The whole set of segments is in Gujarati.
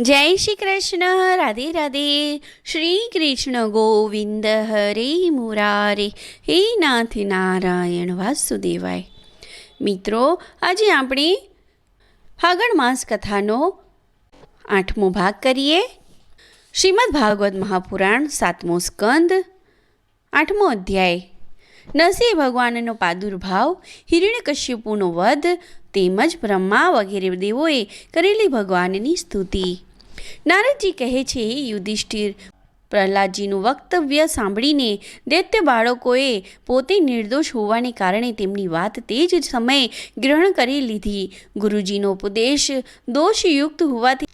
જય શ્રી કૃષ્ણ, રાધે રાધે. શ્રી કૃષ્ણ ગોવિંદ હરે મુરારે. હે નાથ નારાયણ વાસુદેવાય. મિત્રો, આજે આપણે ફાગણ માસ કથાનો આઠમો ભાગ કરીએ. શ્રીમદ ભાગવત મહાપુરાણ સાતમો સ્કંદ, આઠમો અધ્યાય. નરસિંહ ભગવાનનો પાદુર્ભાવ હિરણ્યકશ્યપુનો વધ, તેમજ બ્રહ્મા વગેરે દેવોએ કરેલી ભગવાનની સ્તુતિ. નારદજી કહે છે, "હે યુધિષ્ઠિર, પ્રહલાદજીનું વક્તવ્ય સાંભળીને દૈત્ય બાળકોએ પોતે નિર્દોષ હોવાને કારણે તેમની વાત તે જ સમયે ગ્રહણ કરી લીધી. ગુરુજીનો ઉપદેશ દોષયુક્ત હોવાથી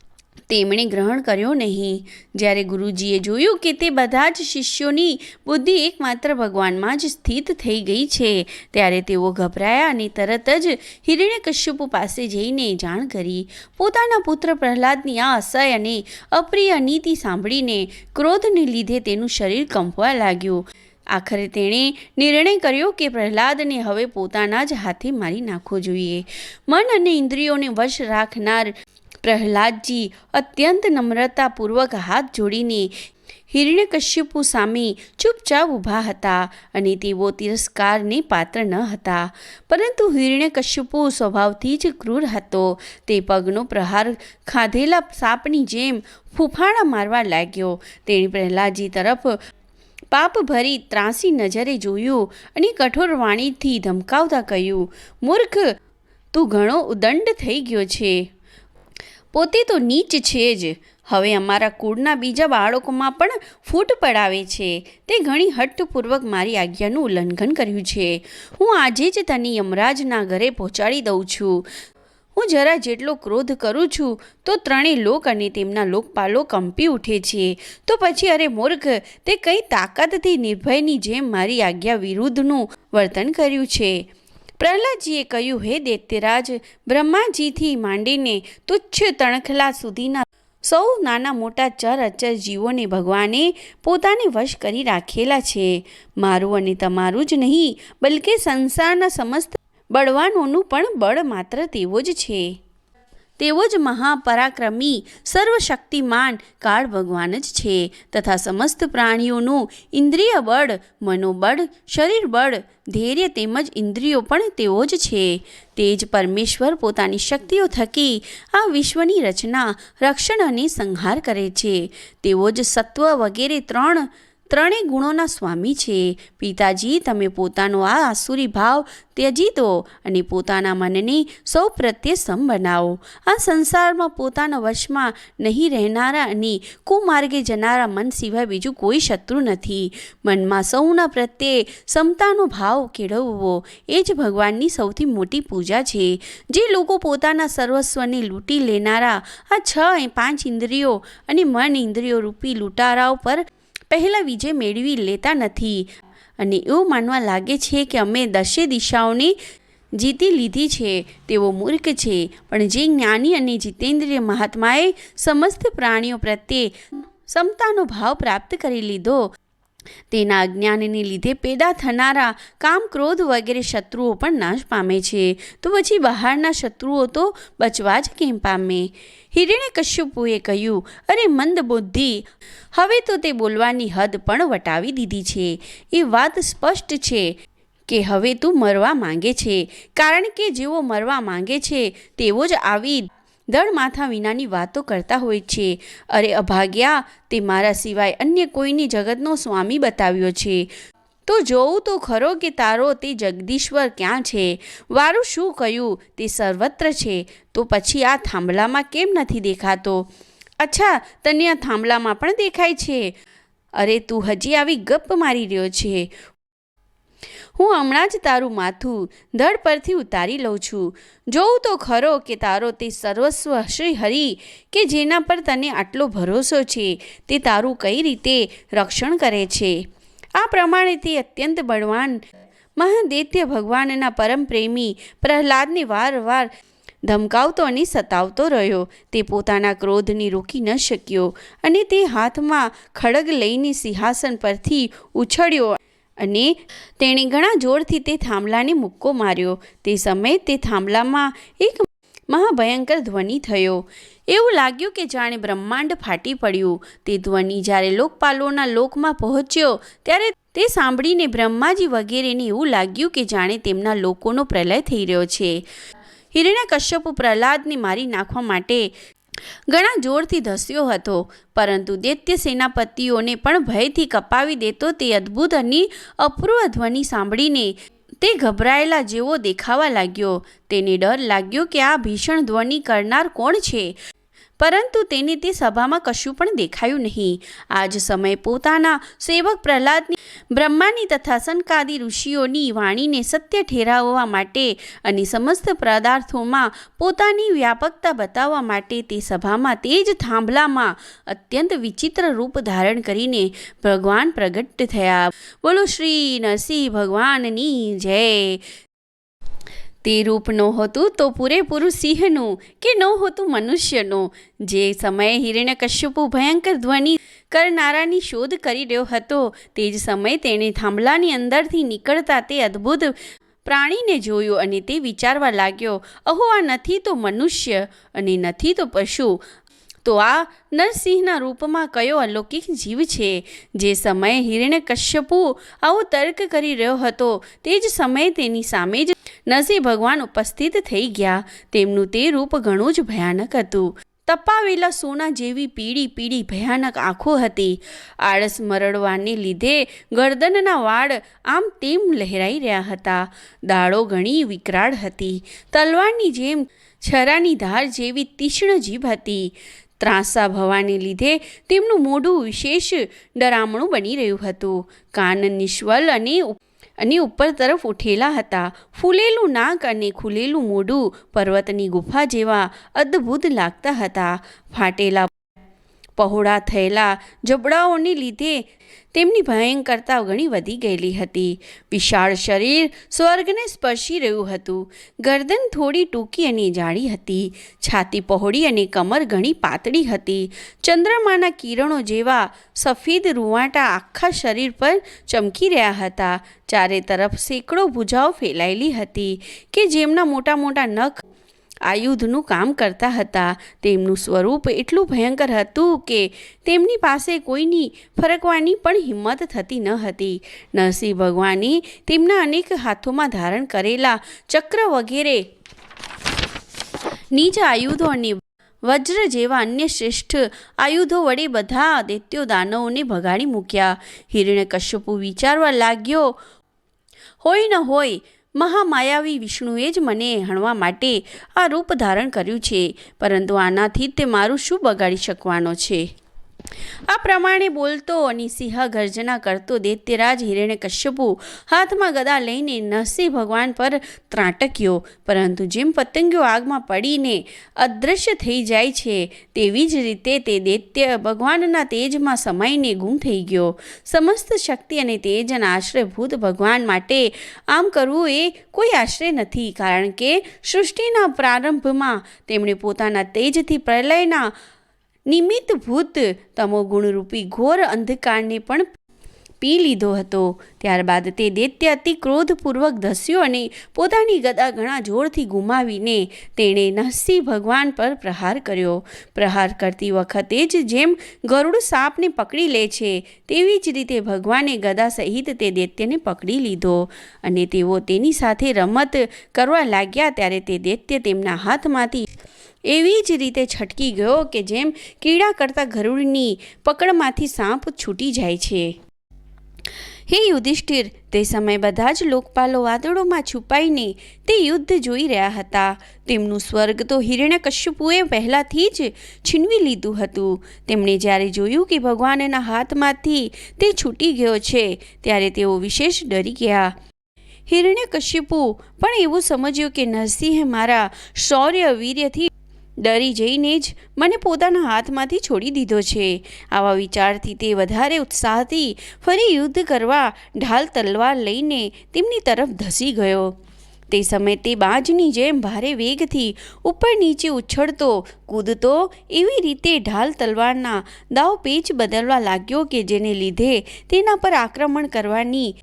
તેમણે ગ્રહણ કર્યો નહીં. જ્યારે ગુરુજીએ જોયું કે તે બધા જ શિષ્યોની બુદ્ધિ એકમાત્ર ભગવાનમાં જ સ્થિત થઈ ગઈ છે, ત્યારે તેઓ ગભરાયા અને તરત જ હિરણ્યકશ્યપુ પાસે જઈને જાણ કરી. પોતાના પુત્ર પ્રહલાદની આ અસહ્ય અને અપ્રિય નીતિ સાંભળીને ક્રોધને લીધે તેનું શરીર કંપવા લાગ્યું. આખરે તેણે નિર્ણય કર્યો કે પ્રહલાદને હવે પોતાના જ હાથે મારી નાખવો જોઈએ. મન અને ઇન્દ્રિયોને વશ રાખનાર પ્રહલાદજી અત્યંત નમ્રતાપૂર્વક હાથ જોડીને હિરણ્યકશ્યપુ સામે ચૂપચાપ ઊભા હતા અને તેઓ તિરસ્કારને પાત્ર ન હતા. પરંતુ હિરણ્યકશ્યપુ સ્વભાવથી જ ક્રૂર હતો. તે પગનો પ્રહાર ખાધેલા સાપની જેમ ફૂફાડા મારવા લાગ્યો. તેણે પ્રહલાદજી તરફ પાપ ભરી ત્રાસી નજરે જોયું અને કઠોર વાણીથી ધમકાવતા કહ્યું, મૂર્ખ, તું ઘણો ઉદંડ થઈ ગયો છે. પોતે તો નીચ છે જ. હવે અમારા કુળના બીજા બાળકોમાં પણ ફૂટ પડાવે છે. તે ઘણી હઠપૂર્વક મારી આજ્ઞાનું ઉલ્લંઘન કર્યું છે. હું આજે જ તને યમરાજના ઘરે પહોંચાડી દઉં છું. હું જરા જેટલો ક્રોધ કરું છું, તો ત્રણેય લોક અને તેમના લોકપાલો કંપી ઉઠે છે. તો પછી અરે મૂર્ખ, તે કઈ તાકાતથી નિર્ભયની જેમ મારી આજ્ઞા વિરુદ્ધનું વર્તન કર્યું છે? પ્રહલાદજીએ કહ્યું, હે દૈત્યરાજ, બ્રહ્માજીથી માંડીને તુચ્છ તણખલા સુધીના સૌ નાના મોટા ચર અચર જીવોને ભગવાને પોતાને વશ કરી રાખેલા છે. મારું અને તમારું જ નહીં, બલકે સંસારના સમસ્ત બળવાનોનું પણ બળ માત્ર તેવો જ છે. તેવો જ મહાપરાક્રમી, સર્વશક્તિમાન કાળ ભગવાન જ છે તથા સમસ્ત પ્રાણીઓનું ઇન્દ્રિય બળ, મનોબળ, શરીર બળ, ધૈર્ય તેમજ ઇન્દ્રિયો પણ તેવો જ છે. તે જ પરમેશ્વર પોતાની શક્તિઓ થકી આ વિશ્વની રચના, રક્ષણ અને સંહાર કરે છે. તેઓ જ સત્વ વગેરે ત્રણ ત્રણેય ગુણોના સ્વામી છે. પિતાજી, તમે પોતાનો આ આસુરી ભાવ ત્યજી દો અને પોતાના મનને સૌ પ્રત્યે સમ બનાવો. આ સંસારમાં પોતાના વશમાં નહીં રહેનારા અને કુમાર્ગે જનારા મન સિવાય બીજું કોઈ શત્રુ નથી. મનમાં સૌના પ્રત્યે સમતાનો ભાવ કેળવવો એ જ ભગવાનની સૌથી મોટી પૂજા છે. જે લોકો પોતાના સર્વસ્વને લૂંટી લેનારા આ છ પાંચ ઇન્દ્રિયો અને મન ઇન્દ્રિયો રૂપી લૂંટારાઓ પર પહેલાં વિજય મેળવી લેતા નથી. અને એવું માનવા લાગે છે કે અમે દશે દિશાઓને જીતી લીધી છે. તેઓ મૂર્ખ છે. પણ જે જ્ઞાની અને જીતેન્દ્રિય મહાત્માએ સમસ્ત પ્રાણીઓ પ્રત્યે સમતાનો ભાવ પ્રાપ્ત કરી લીધો. તેના અજ્ઞાનને લીધે પેદા થનારા કામ, ક્રોધ વગેરે શત્રુઓ પણ નાશ પામે છે. તો પછી બહારના શત્રુઓ તો બચવા જ કેમ પામે? હિરણે કશ્યપુએ કહ્યું, અરે મંદ બુદ્ધિ, હવે તો તે બોલવાની હદ પણ વટાવી દીધી છે. એ વાત સ્પષ્ટ છે કે હવે તું મરવા માંગે છે. કારણ કે જેઓ મરવા માંગે છે, તેવો જ આવી દળ માથા વિનાની વાતો કરતા હોય છે. અરે અભાગ્યા, તે મારા સિવાય અન્ય કોઈની જગતનો સ્વામી બતાવ્યો છે. તો જોવું તો ખરો કે તારો તે જગદીશ્વર ક્યાં છે? વારું શું કહ્યું? તે સર્વત્ર છે. તો પછી આ થાંભલામાં કેમ નથી દેખાતો? અચ્છા, તને આ થાંભલામાં પણ દેખાય છે? અરે તું હજી આવી ગપ્પ મારી રહ્યો છે. હું હમણાં જ તારું માથું ધડ પરથી ઉતારી લઉં છું. જોઉં તો ખરો કે તારો તે સર્વસ્વ શ્રી હરિ કે જેના પર તને આટલો ભરોસો છે તે તારું કઈ રીતે રક્ષણ કરે છે? આ પ્રમાણે તે અત્યંત બળવાન મહાદૈત્ય ભગવાનના પરમ પ્રેમી પ્રહલાદને વારવાર ધમકાવતો અને સતાવતો રહ્યો. તે પોતાના ક્રોધને રોકી ન શક્યો અને તે હાથમાં ખડગ લઈને સિંહાસન પરથી ઉછળ્યો. અને તેણે ઘણા જોરથી તે થાંભલાને મુક્કો માર્યો. તે સમયે તે થાંભલામાં એક મહાભયંકર ધ્વનિ થયો. એવું લાગ્યું કે જાણે બ્રહ્માંડ ફાટી પડ્યું. તે ધ્વનિ જ્યારે લોકપાલોના લોકમાં પહોંચ્યો, ત્યારે તે સાંભળીને બ્રહ્માજી વગેરેને એવું લાગ્યું કે જાણે તેમના લોકોનો પ્રલય થઈ રહ્યો છે. હિરણ્યકશ્યપુ પ્રહલાદને મારી નાખવા માટે ઘણા જોરથી ધસ્યો હતો, પરંતુ દૈત્ય સેનાપતિઓને પણ ભયથી કપાવી દેતો તે અદ્ભુત અને અપૂર્વ ધ્વનિ સાંભળીને તે ગભરાયેલા જેવો દેખાવા લાગ્યો. તેને ડર લાગ્યો કે આ ભીષણ ધ્વનિ કરનાર કોણ છે? પરંતુ તેને તે સભામાં કશું પણ દેખાયું નહીં. આ જ સમયે પોતાના સેવક પ્રહલાદની, બ્રહ્માની તથા સનકાદી ઋષિઓની વાણીને સત્ય ઠેરાવવા માટે અને સમસ્ત પદાર્થોમાં પોતાની વ્યાપકતા બતાવવા માટે તે સભામાં તે જ થાંભલામાં અત્યંત વિચિત્ર રૂપ ધારણ કરીને ભગવાન પ્રગટ થયા. બોલો શ્રી નરસિંહ ભગવાનની જય. તે રૂપ નહોતું તો પૂરેપૂરું સિંહનું કે નહોતું મનુષ્યનું. જે સમયે હિરણ્યકશ્યપુ ભયંકર ધ્વનિ કરનારાની શોધ કરી રહ્યો હતો, તે જ સમયે તેણે થાંભલાની અંદરથી નીકળતા તે અદ્ભુત પ્રાણીને જોયું અને તે વિચારવા લાગ્યો, અહો, આ નથી તો મનુષ્ય અને નથી તો પશુ. તો આ નરસિંહના રૂપમાં કયો અલૌકિક જીવ છે? જે સમયે હિરણ્યકશ્યપુ આવો તર્ક કરી રહ્યો હતો, તે જ સમયે તેની સામે જ નરસિંહ ભગવાન ઉપસ્થિત થઈ ગયા. તેમનું તે રૂપ ઘણું જ ભયાનક હતું. તપાવેલા સોના જેવી પીળી પીળી ભયાનક આંખો હતી. આળસ મરડવાને લીધે ગરદનના વાળ આમ તેમ લહેરાઈ રહ્યા હતા. દાળો ઘણી વિકરાળ હતી. તલવારની જેમ છરાની ધાર જેવી તીક્ષ્ણ જીભ હતી. ત્રાસા ભવાને લીધે તેમનું મોઢું વિશેષ ડરામણું બની રહ્યું હતું. કાન નિશ્વલ અને અને ઉપર તરફ ઉઠેલા હતા. ફૂલેલું નાક અને ખુલેલું મોઢું પર્વતની ગુફા જેવા અદ્ભુત લાગતા હતા. ફાટેલા પહોળા થયેલા જબડાઓને લીધે તેમની ભયંકરતા ઘણી વધી ગયેલી હતી. વિશાળ શરીર સ્વર્ગને સ્પર્શી રહ્યું હતું. ગરદન થોડી ટૂંકી અને જાડી હતી. છાતી પહોળી અને કમર ઘણી પાતળી હતી. ચંદ્રમાના કિરણો જેવા સફેદ રૂવાટા આખા શરીર પર ચમકી રહ્યા હતા. ચારે તરફ સેંકડો ભૂજાઓ ફેલાયેલી હતી કે જેમના મોટા મોટા નખ આયુધનું કામ કરતા હતા. તેમનું સ્વરૂપ એટલું ભયંકર હતું કે તેમની પાસે કોઈની ફરકવાની પણ હિંમત થતી ન હતી. નરસિંહ ભગવાને તેમના અનેક હાથોમાં ધારણ કરેલા ચક્ર વગેરે નીચ આયુધો અને વજ્ર જેવા અન્ય શ્રેષ્ઠ આયુધો વડે બધા દૈત્યો દાનવોને ભગાડી મૂક્યા. હિરણ્યકશ્યપુ વિચારવા લાગ્યો, હોય ન હોય મહામાયાવી વિષ્ણુએ જ મને હણવા માટે આ રૂપ ધારણ કર્યું છે, પરંતુ આનાથી તે મારું શું બગાડી શકવાનો છે? આ પ્રમાણે બોલતો અને સિંહ ગર્જના કરતો દૈત્યરાજ હિરણ્યકશ્યપુ હાથમાં ગદા લઈને નરસિંહ ભગવાન પર ત્રાટક્યો. પરંતુ જેમ પતંગીઓ આગમાં પડીને અદૃશ્ય થઈ જાય છે, તેવી જ રીતે તે દૈત્ય ભગવાનના તેજમાં સમાઈને ગુમ થઈ ગયો. સમસ્ત શક્તિ અને તેજના આશ્રયભૂત ભગવાન માટે આમ કરવું એ કોઈ આશ્રય નથી, કારણ કે સૃષ્ટિના પ્રારંભમાં તેમણે પોતાના તેજથી પ્રલયના નિમિત્તભૂત તમોગુણરૂપી ઘોર અંધકારને પણ પી લીધો હતો. ત્યારબાદ તે દૈત્ય અતિ ક્રોધપૂર્વક ધસ્યો અને પોતાની ગદા ઘણા જોરથી ગુમાવીને તેણે નહસી ભગવાન પર પ્રહાર કર્યો. પ્રહાર કરતી વખતે જ જેમ ગરુડ સાપને પકડી લે છે, તેવી જ રીતે ભગવાને ગદા સહિત તે દૈત્યને પકડી લીધો અને તેઓ તેની સાથે રમત કરવા લાગ્યા ત્યારે તે દૈત્ય તેમના હાથમાંથી એવી જ રીતે છટકી ગયો કે જેમ કીડા કરતાં ગરુડની પકડમાંથી સાપ છૂટી જાય છે. હે યુધિષ્ઠિર, તે સમયે બધા જ લોકપાલો વાદળોમાં છુપાઈને તે યુદ્ધ જોઈ રહ્યા હતા. તેમનું સ્વર્ગ તો હિરણ્યકશ્યપુએ પહેલાંથી જ છીનવી લીધું હતું. તેમણે જ્યારે જોયું કે ભગવાનના હાથમાંથી તે છૂટી ગયો છે, ત્યારે તેઓ વિશેષ ડરી ગયા. હિરણ્યકશ્યપુ પણ એવું સમજ્યું કે નરસિંહ મારા શૌર્ય વીર્યથી ડરી જઈને જ મને પોતાના હાથમાંથી છોડી દીધો છે. આવા વિચારથી તે વધારે ઉત્સાહથી ફરી યુદ્ધ કરવા ઢાલ તલવાર લઈને તેમની તરફ ધસી ગયો. તે સમયે તે બાજની જેમ ભારે વેગથી ઉપર નીચે ઉછળતો, કૂદતો એવી રીતે ઢાલ તલવારના દાવ પેચ બદલવા લાગ્યો કે જેને લીધે તેના પર આક્રમણ કરવાની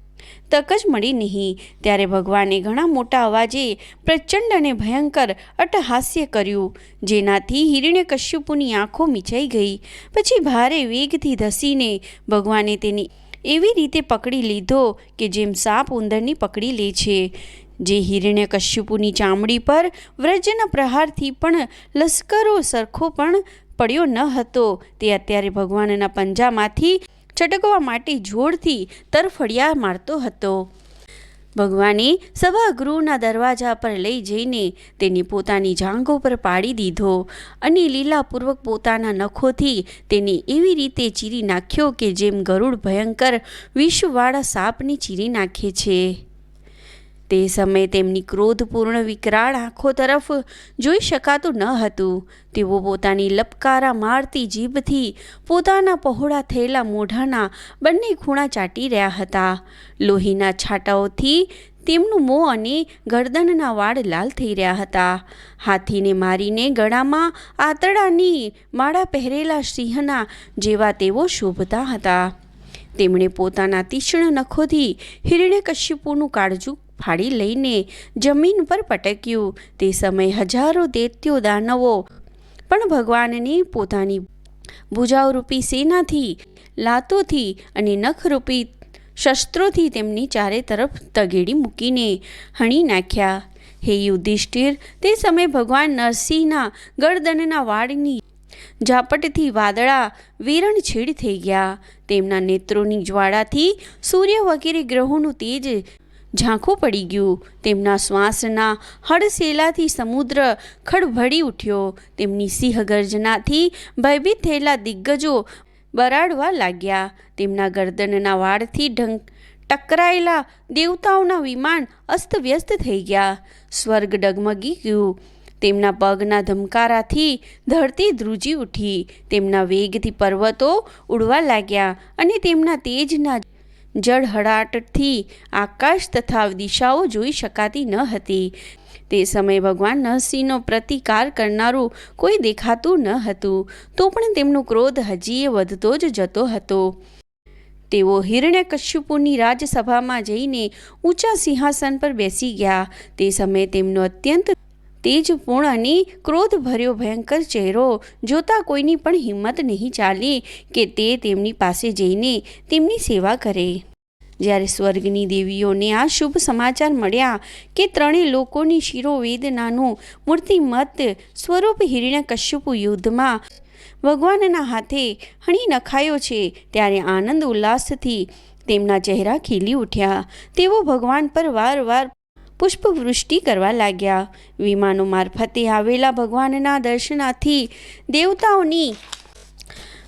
તક જ મળી નહીં. ત્યારે ભગવાને ઘણા મોટા અવાજે પ્રચંડ અને ભયંકર અટહાસ્ય કર્યું. જેનાથી હિરણ્ય કશ્યપુની આંખો મીચાઈ ગઈ. પછી ભારે વેગથી ધસીને ભગવાને તેની એવી રીતે પકડી લીધો કે જેમ સાપ ઉંદરની પકડી લે છે. જે હિરણ્ય કશ્યપુની ચામડી પર વ્રજના પ્રહારથી પણ લશ્કરો સરખો પણ પડ્યો ન હતો. તે અત્યારે ભગવાનના પંજામાંથી છટકવા માટે જોરથી તરફડિયા મારતો હતો. ભગવાને સભાગૃહના દરવાજા પર લઈ જઈને તેને પોતાની જાંઘો પર પાડી દીધો અને લીલાપૂર્વક પોતાના નખોથી તેને એવી રીતે ચીરી નાખ્યો કે જેમ ગરુડ ભયંકર વિષવાળા સાપને ચીરી નાખે છે. તે સમયે તેમની ક્રોધપૂર્ણ વિકરાળ આંખો તરફ જોઈ શકાતું ન હતું. તેઓ પોતાની લપકારા મારતી જીભથી પોતાના પહોળા થયેલા મોઢાના બંને ખૂણા ચાટી રહ્યા હતા. લોહીના છાંટાઓથી તેમનું મોં અને ગરદનના વાળ લાલ થઈ રહ્યા હતા. હાથીને મારીને ગળામાં આતડાની માળા પહેરેલા સિંહના જેવા તેઓ શોભતા હતા. તેમણે પોતાના તીક્ષ્ણ નખોથી હિરણ્યકશ્યપુનું કાળજું ફાડી લઈને જમીન પર પટક્યું. તે સમયે હજારો દૈત્યો દાનવો પણ ભગવાનને પોતાની ભુજાઓરૂપી સેનાથી, લાતોથી અને નખરૂપી શસ્ત્રોથી તેમની ચારે તરફ તગેડી મૂકીને હણી નાખ્યા. હે યુધિષ્ઠિર, તે સમયે ભગવાન નરસિંહના ગરદનના વાળની ઝાપટથી વાદળા વેરણછેડ થઈ ગયા. તેમના નેત્રોની જ્વાળાથી સૂર્ય વગેરે ગ્રહોનું તેજ ઝાંખું પડી ગયું. તેમના શ્વાસના હડસેલાથી સમુદ્ર ખડભડી ઉઠ્યો. તેમની સિંહગર્જનાથી ભયભીત થયેલા દિગ્ગજો બરાડવા લાગ્યા. તેમના ગરદનના વાળથી ઢંક ટકરાયેલા દેવતાઓના વિમાન અસ્તવ્યસ્ત થઈ ગયા. સ્વર્ગ ડગમગી ગયું. તેમના પગના ધમકારાથી ધરતી ધ્રુજી ઉઠી. તેમના વેગથી પર્વતો ઉડવા લાગ્યા અને તેમના તેજના જળહળાટથી આકાશ તથા દિશાઓ જોઈ શકાતી ન હતી. તે સમયે ભગવાન નરસિંહનો પ્રતિકાર કરનારું કોઈ દેખાતું ન હતું, તો પણ તેમનો ક્રોધ હજીએ વધતો જ જતો હતો. તેઓ હિરણ્યકશ્યપુની રાજસભામાં જઈને ઊંચા સિંહાસન પર બેસી ગયા. તે સમયે તેમનો અત્યંત તેજપૂર્ણ અને ક્રોધભર્યો ભયંકર ચહેરો. જોતા કોઈની પણ હિંમત નહીં ચાલી કે તે તેમની પાસે જઈને તેમની સેવા કરે. જ્યારે સ્વર્ગની દેવીઓને આ શુભ સમાચાર મળ્યા કે ત્રણેય લોકોની શિરોવેદનાનું મૂર્તિમત સ્વરૂપ હિરણ્યકશ્યપુ યુદ્ધમાં ભગવાનના હાથે હણી નખાયો છે, ત્યારે આનંદ ઉલ્લાસથી તેમના ચહેરા ખીલી ઉઠ્યા. તેઓ ભગવાન પર વારવાર પુષ્પવૃષ્ટિ કરવા લાગ્યા. વિમાનો મારફતે આવેલા ભગવાનના દર્શનાથી દેવતાઓની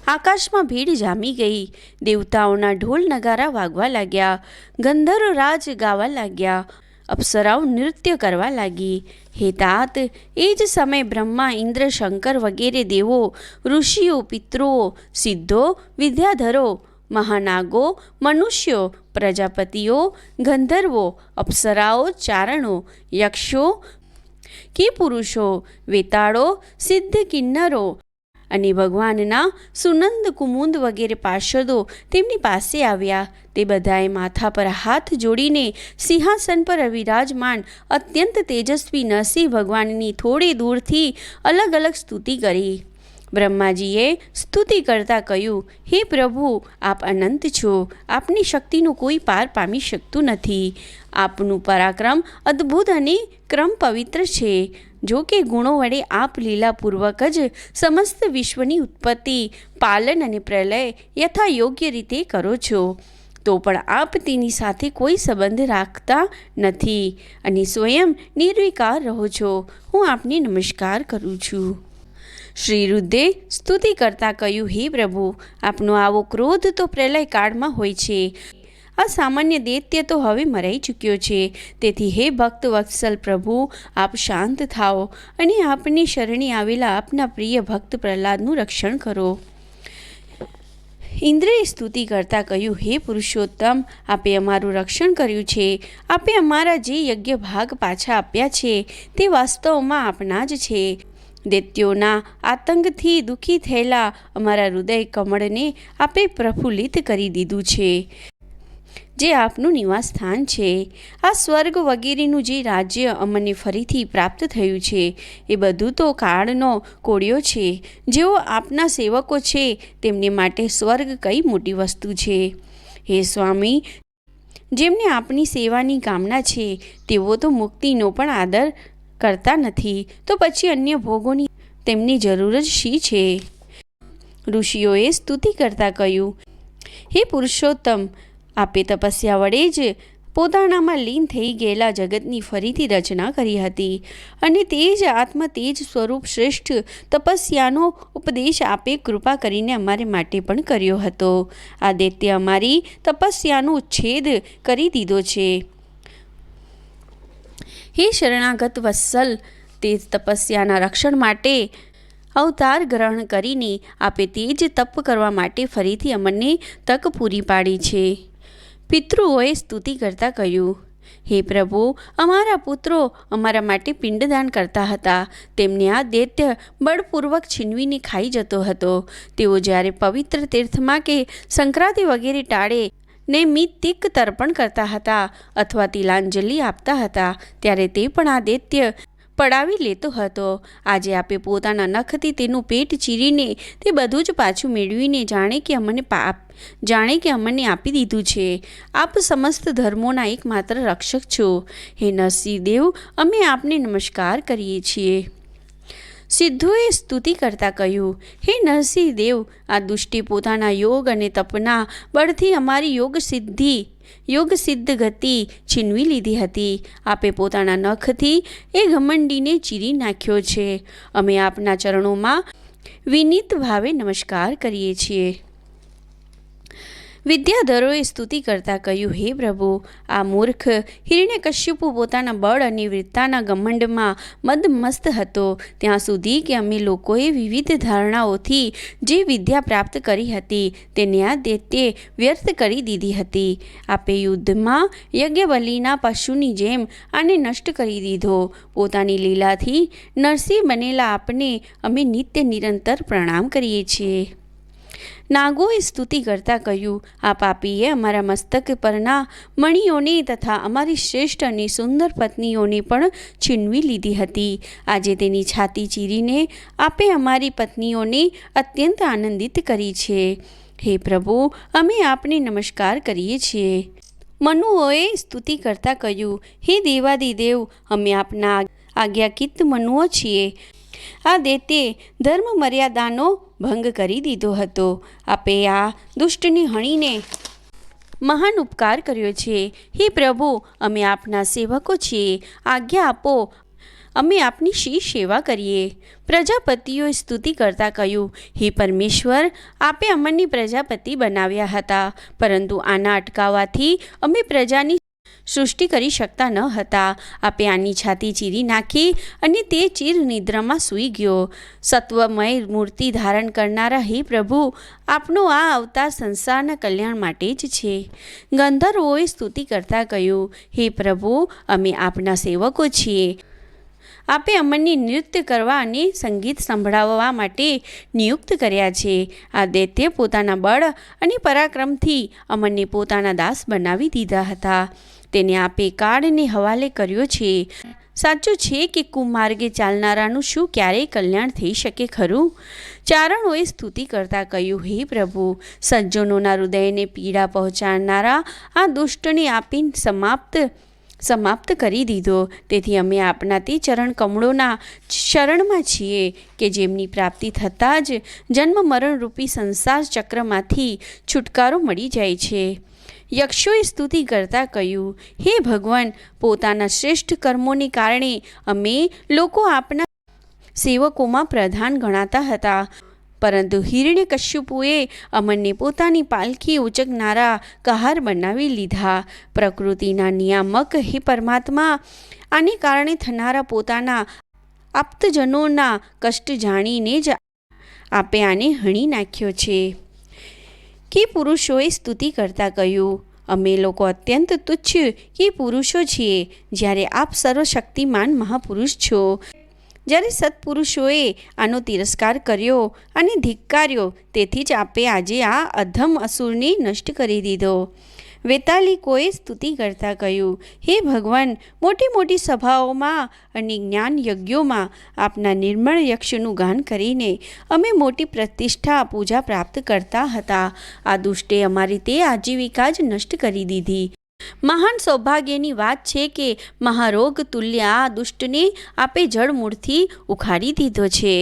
આકાશમાં ભીડ જામી ગઈ. દેવતાઓના ઢોલ નગારા વાગવા લાગ્યા, ગંધર્વ રાજ ગાવા લાગ્યા, અપ્સરાઓ નૃત્ય કરવા લાગી. હે તાત, એ જ સમયે બ્રહ્મા ઇન્દ્ર શંકર વગેરે દેવો, ઋષિઓ, પિતૃઓ, સિદ્ધો, વિદ્યાધરો મહાનાગો, મનુષ્યો, પ્રજાપતિઓ, ગંધર્વો, અપ્સરાઓ, ચારણો, યક્ષો, કે પુરુષો, વેતાળો, સિદ્ધ કિન્નરો અને ભગવાનના સુનંદ કુમુંદ વગેરે પાર્ષદો તેમની પાસે આવ્યા. તે બધાએ માથા પર હાથ જોડીને સિંહાસન પર વિરાજમાન અત્યંત તેજસ્વી નરસિંહ ભગવાનની થોડી દૂરથી અલગ અલગ સ્તુતિ કરી. બ્રહ્માજીએ સ્તુતિ કરતાં કહ્યું, હે પ્રભુ, આપ અનંત છો. આપની શક્તિનું કોઈ પાર પામી શકતું નથી. આપનું પરાક્રમ અદ્ભુત અને ક્રમ પવિત્ર છે. જો કે ગુણો વડે આપ લીલાપૂર્વક જ સમસ્ત વિશ્વની ઉત્પત્તિ, પાલન અને પ્રલય યથા યોગ્ય રીતે કરો છો. તો પણ આપ તેની સાથે કોઈ સંબંધ રાખતા નથી અને સ્વયં નિર્વિકાર રહો છો. હું આપને નમસ્કાર કરું છું. શ્રી રુદ્રે સ્તુતિ કરતાં કહ્યું, હે પ્રભુ, આપનો આવો ક્રોધ તો પ્રલય કાળમાં હોય છે. આ સામાન્ય દૈત્ય તો હવે મરાઈ ચૂક્યો છે. તેથી હે ભક્ત વત્સલ પ્રભુ, આપ શાંત થાઓ અને આપની શરણે આવેલા આપના પ્રિય ભક્ત પ્રહલાદનું રક્ષણ કરો. ઇન્દ્રએ સ્તુતિ કરતાં કહ્યું, હે પુરુષોત્તમ, આપે અમારું રક્ષણ કર્યું છે. આપે અમારા જે યજ્ઞ ભાગ પાછા આપ્યા છે, તે વાસ્તવમાં આપના જ છે. દૈત્યોના આતંકથી દુઃખી થયેલા અમારા હૃદય કમળને આપે પ્રફુલ્લિત કરી દીધું છે, જે આપનું નિવાસ સ્થાન છે. આ સ્વર્ગ વગેરેનું જે રાજ્ય અમને ફરીથી પ્રાપ્ત થયું છે, એ બધું તો કાળનો કોળિયો છે. જેઓ આપના સેવકો છે, તેમને માટે સ્વર્ગ કઈ મોટી વસ્તુ છે. હે સ્વામી, જેમને આપની સેવાની કામના છે, તેઓ તો મુક્તિનો પણ આદર કરતા નથી, તો પછી અન્ય ભોગોની તેમની જરૂર જ શી છે? ઋષિઓએ સ્તુતિ કરતાં કહ્યું, હે પુરુષોત્તમ, આપે તપસ્યા વડે જ પોતાનામાં લીન થઈ ગયેલા જગતની ફરીથી રચના કરી હતી અને તે જ આત્મ તેજ સ્વરૂપ શ્રેષ્ઠ તપસ્યાનો ઉપદેશ આપે કૃપા કરીને અમારે માટે પણ કર્યો હતો. આદિત્ય અમારી તપસ્યાનો ઉચ્છેદ કરી દીધો છે. હે શરણાગત વત્સલ તે તપસ્યાના રક્ષણ માટે અવતાર ગ્રહણ કરીને આપે તે જ તપ કરવા માટે ફરીથી અમને તક પૂરી પાડી છે. પિતૃઓએ સ્તુતિ કરતાં કહ્યું, હે પ્રભુ, અમારા પુત્રો અમારા માટે પિંડદાન કરતા હતા. તેમને આ દૈત્ય બળપૂર્વક છીનવીને ખાઈ જતો હતો. તેઓ જ્યારે પવિત્ર તીર્થમાં કે સંક્રાંતિ વગેરે ટાળે ને મિતિક તર્પણ કરતા હતા અથવા તિલાંજલિ આપતા હતા. ત્યારે તે પણ આ દૈત્ય પડાવી લેતો હતો. આજે આપે પોતાના નખથી તેનું પેટ ચીરીને તે બધું જ પાછું મેળવીને જાણે કે અમને પાપ, જાણે કે અમને આપી દીધું છે. આપ સમસ્ત ધર્મોના એકમાત્ર રક્ષક છો. હે નરસિંહદેવ, અમે આપને નમસ્કાર કરીએ છીએ. સિદ્ધોએ સ્તુતિ કરતાં કહ્યું, હે નરસિંહ દેવ આ દુષ્ટિ પોતાના યોગ અને તપના બળથી અમારી યોગ સિદ્ધિ, યોગ સિદ્ધ ગતિ છીનવી લીધી હતી. આપે પોતાના નખથી એ ઘમંડીને ચીરી નાખ્યો છે. અમે આપના ચરણોમાં વિનીત ભાવે નમસ્કાર કરીએ છીએ. વિદ્યાધરોએ સ્તુતિ કરતાં કહ્યું, હે પ્રભુ, આ મૂર્ખ હિરણ્યકશ્યપુ પોતાના બળ અને વીરતાના ગમંડમાં મદમસ્ત હતો. ત્યાં સુધી કે અમે લોકોએ વિવિધ ધારણાઓથી જે વિદ્યા પ્રાપ્ત કરી હતી તેને આ દૈત્યે વ્યર્થ કરી દીધી હતી. આપે યુદ્ધમાં યજ્ઞબલિના પશુની જેમ આને નષ્ટ કરી દીધો. પોતાની લીલાથી નરસિંહ બનેલા આપને અમે નિત્ય નિરંતર પ્રણામ કરીએ છીએ. નાગોએ સ્તુતિ કરતાં કહ્યું, આ પાપીએ અમારા મસ્તક પરના મણિઓને તથા અમારી શ્રેષ્ઠ અને સુંદર પત્નીઓને પણ છીનવી લીધી હતી. આજે તેની છાતી ચીરીને આપે અમારી પત્નીઓને અત્યંત આનંદિત કરી છે. હે પ્રભુ, અમે આપને નમસ્કાર કરીએ છીએ. મનુઓએ સ્તુતિ કરતાં કહ્યું, હે દેવાદિદેવ, અમે આપના આજ્ઞાકિત મનુઓ છીએ. આ દેતે ધર્મ મર્યાદાનો ભંગ કરી દીધો હતો. આપે આ દુષ્ટને હણીને મહાન ઉપકાર કર્યો છે. હે પ્રભુ, અમે આપના સેવકો છીએ. આજ્ઞા આપો, અમે આપની શી સેવા કરીએ? પ્રજાપતિઓએ સ્તુતિ કરતા કહ્યું, હે પરમેશ્વર, આપે અમરની પ્રજાપતિ બનાવ્યા હતા. પરંતુ આના અટકાવવાથી અમે પ્રજાની સૃષ્ટિ કરી શકતા ન હતા. આપે આની છાતી ચીરી નાખી અને તે ચીર નિદ્રામાં સૂઈ ગયો. સત્વમય મૂર્તિ ધારણ કરનારા હે પ્રભુ, આપનો આ અવતાર સંસારના કલ્યાણ માટે જ છે. ગંધર્વોએ સ્તુતિ કરતાં કહ્યું, હે પ્રભુ, અમે આપના સેવકો છીએ. આપે અમનને નૃત્ય કરવા અને સંગીત સંભળાવવા માટે નિયુક્ત કર્યા છે. આ દૈત્ય પોતાના બળ અને પરાક્રમથી અમનને પોતાના દાસ બનાવી દીધા હતા. તેને આપે કાળને હવાલે કર્યો છે. સાચું છે કે કુમાર્ગે ચાલનારાનું શું ક્યારેય કલ્યાણ થઈ શકે ખરું? ચારણોએ સ્તુતિ કરતાં કહ્યું, હે પ્રભુ, સજ્જનોના હૃદયને પીડા પહોંચાડનારા આ દુષ્ટને આપી સમાપ્ત સમાપ્ત કરી દીધો. તેથી અમે આપના તે ચરણ કમળોના શરણમાં છીએ કે જેમની પ્રાપ્તિ થતાં જ જન્મ મરણરૂપી સંસાર ચક્રમાંથી છુટકારો મળી જાય છે. યક્ષોએ સ્તુતિ કરતાં કહ્યું, હે ભગવાન, પોતાના શ્રેષ્ઠ કર્મોને કારણે અમે લોકો આપના સેવકોમાં પ્રધાન ગણાતા હતા. પરંતુ હિરણ્ય કશ્યપુએ અમરને પોતાની પાલખી ઉચકનારા કહાર બનાવી લીધા. પ્રકૃતિના નિયામક, હે પરમાત્મા, આને કારણે થનારા પોતાના આપ્તજનોના કષ્ટ જાણીને જ આપે આને હણી નાખ્યો છે. કે પુરુષોએ સ્તુતિ કરતા કહ્યું, અમે લોકો અત્યંત તુચ્છ કે પુરુષો છીએ, જ્યારે આપ સર્વશક્તિમાન મહાપુરુષ છો. જ્યારે સત્પુરુષોએ આનો તિરસ્કાર કર્યો અને ધિક્કાર્યો, તેથી જ આપે આજે આ અધમ અસુરને નષ્ટ કરી દીધો. વેતાલિકોએ સ્તુતિ કરતાં કહ્યું, હે ભગવાન મોટી મોટી સભાઓમાં અને જ્ઞાન યજ્ઞોમાં આપના નિર્મળ યક્ષનું ગાન કરીને અમે મોટી પ્રતિષ્ઠા, પૂજા પ્રાપ્ત કરતા હતા. આ દુષ્ટે અમારી તે આજીવિકા જ નષ્ટ કરી દીધી. મહાન સૌભાગ્યની વાત છે કે મહારોગ તુલ્ય આ દુષ્ટને આપે જળમૂળથી ઉખાડી દીધો છે.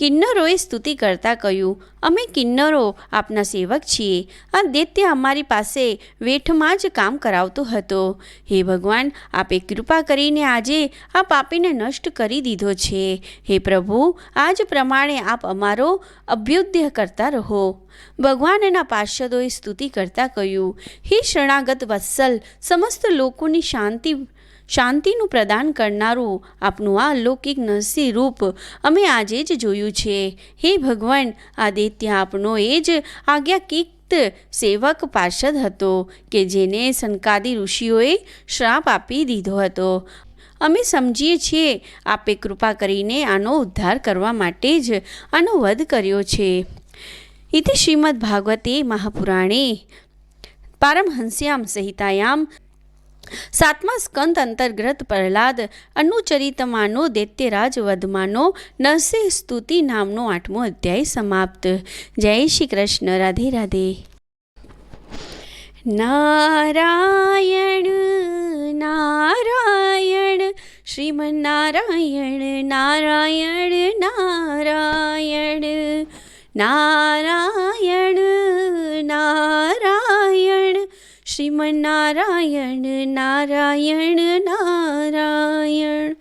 કિન્નરોએ સ્તુતિ કરતા કહ્યું, અમે કિન્નરો આપના સેવક છીએ. આ દૈત્ય અમારી પાસે વેઠમાં જ કામ કરાવતો હતો. હે ભગવાન, આપે કૃપા કરીને આજે આ પાપીને નષ્ટ કરી દીધો છે. હે પ્રભુ, આજ પ્રમાણે આપ અમારો અભ્યુદય કરતા રહો. ભગવાનના પાર્ષદોએ સ્તુતિ કરતા કહ્યું, હે શરણાગત વત્સલ, સમસ્ત લોકોની શાંતિ શાંતિનું પ્રદાન કરનારું આપનું આ અલૌકિક નરસિંહ રૂપ અમે આજે જ જોયું છે. હે ભગવાન, આદિત્ય આપનો એ જ આજ્ઞાકિત સેવક પાર્ષદ હતો કે જેને સનકાદી ઋષિઓએ શ્રાપ આપી દીધો હતો. અમે સમજીએ છીએ, આપે કૃપા કરીને આનો ઉદ્ધાર કરવા માટે જ આનો વધ કર્યો છે. ઇતિ શ્રીમદ ભાગવતે મહાપુરાણે પારમહંસ્યામ સંહિતાયામ સાતમા સ્કંદ અંતર્ગત પ્રહલાદ, અનુચરિતમાનો, દૈત્યરાજ વધમાનો નરસિંહ સ્તુતિ નામનો આઠમો અધ્યાય સમાપ્ત. જય શ્રી કૃષ્ણ. રાધે રાધે. નારાયણ નારાયણ શ્રીમનારાયણ નારાયણ નારાયણ નારાયણ નારાયણ શ્રીમન્નારાયણ નારાયણ નારાયણ